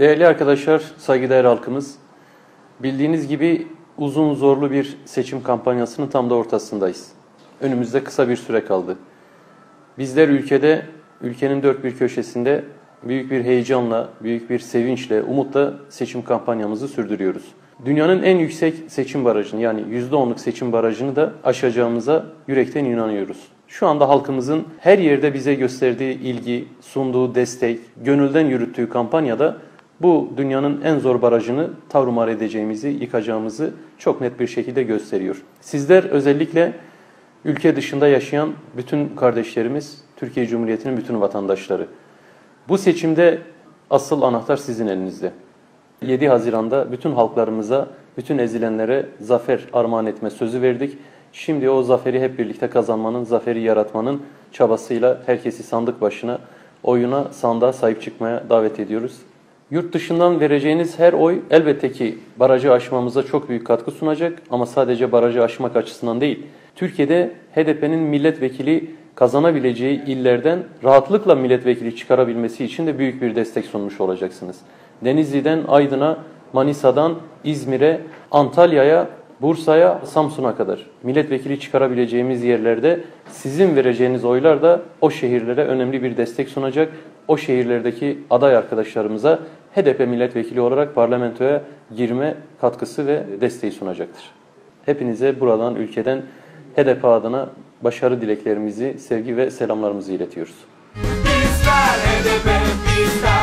Değerli arkadaşlar, saygıdeğer halkımız, bildiğiniz gibi uzun zorlu bir seçim kampanyasının tam da ortasındayız. Önümüzde kısa bir süre kaldı. Bizler ülkede, ülkenin dört bir köşesinde büyük bir heyecanla, büyük bir sevinçle, umutla seçim kampanyamızı sürdürüyoruz. Dünyanın en yüksek seçim barajını yani %10'luk seçim barajını da aşacağımıza yürekten inanıyoruz. Şu anda halkımızın her yerde bize gösterdiği ilgi, sunduğu destek, gönülden yürüttüğü kampanyada bu dünyanın en zor barajını tavrımar edeceğimizi, yıkacağımızı çok net bir şekilde gösteriyor. Sizler özellikle ülke dışında yaşayan bütün kardeşlerimiz, Türkiye Cumhuriyeti'nin bütün vatandaşları. Bu seçimde asıl anahtar sizin elinizde. 7 Haziran'da bütün halklarımıza, bütün ezilenlere zafer armağan etme sözü verdik. Şimdi o zaferi hep birlikte kazanmanın, zaferi yaratmanın çabasıyla herkesi sandık başına, oyuna, sandığa sahip çıkmaya davet ediyoruz. Yurt dışından vereceğiniz her oy elbette ki barajı aşmamıza çok büyük katkı sunacak ama sadece barajı aşmak açısından değil. Türkiye'de HDP'nin milletvekili kazanabileceği illerden rahatlıkla milletvekili çıkarabilmesi için de büyük bir destek sunmuş olacaksınız. Denizli'den Aydın'a, Manisa'dan İzmir'e, Antalya'ya, Bursa'ya, Samsun'a kadar milletvekili çıkarabileceğimiz yerlerde sizin vereceğiniz oylar da o şehirlere önemli bir destek sunacak. O şehirlerdeki aday arkadaşlarımıza HDP milletvekili olarak parlamentoya girme katkısı ve desteği sunacaktır. Hepinize buradan ülkeden HDP adına başarı dileklerimizi, sevgi ve selamlarımızı iletiyoruz. Bizler HDP, bizler,